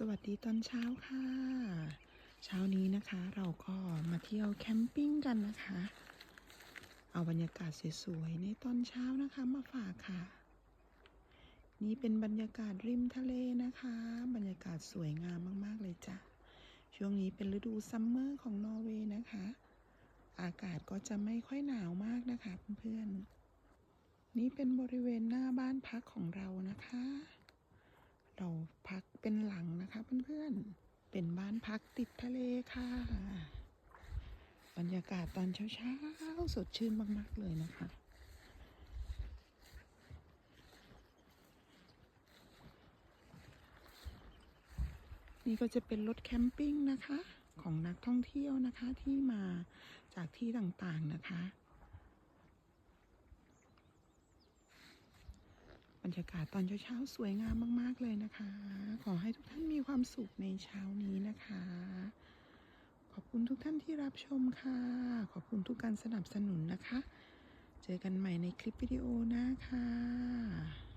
สวัสดีตอนเช้าค่ะ เช้านี้นะคะเราก็มาเที่ยวแคมปิ้งกันนะคะ เอาบรรยากาศสวยๆในตอนเช้านะคะมาฝากค่ะ นี่เป็นบรรยากาศริมทะเลนะคะ บรรยากาศสวยงามมากๆเลยจ้ะ ช่วงนี้เป็นฤดูซัมเมอร์ของนอร์เวย์นะคะ อากาศก็จะไม่ค่อยหนาวมากนะคะเพื่อนๆ นี่เป็นบริเวณหน้าบ้านพักของเรานะคะ เราพักเป็นหลังนะคะเพื่อนๆ เป็นบ้านพักติดทะเลค่ะ บรรยากาศตอนเช้าๆ สดชื่นมาก ๆ เลยนะคะ นี่ก็จะเป็นรถแคมปิ้งนะคะ ของนักท่องเที่ยวนะคะที่มาจากที่ต่างๆนะคะ บร รยากาศตอนเช้าๆสวยงามมาก ๆ เลยนะคะ ขอให้ทุกท่านมีความสุขในเช้านี้นะคะ ขอบคุณทุกท่านที่รับชมค่ะ ขอบคุณทุกการสนับสนุนนะคะ เจอกันใหม่ในคลิปวิดีโอหน้าค่ะ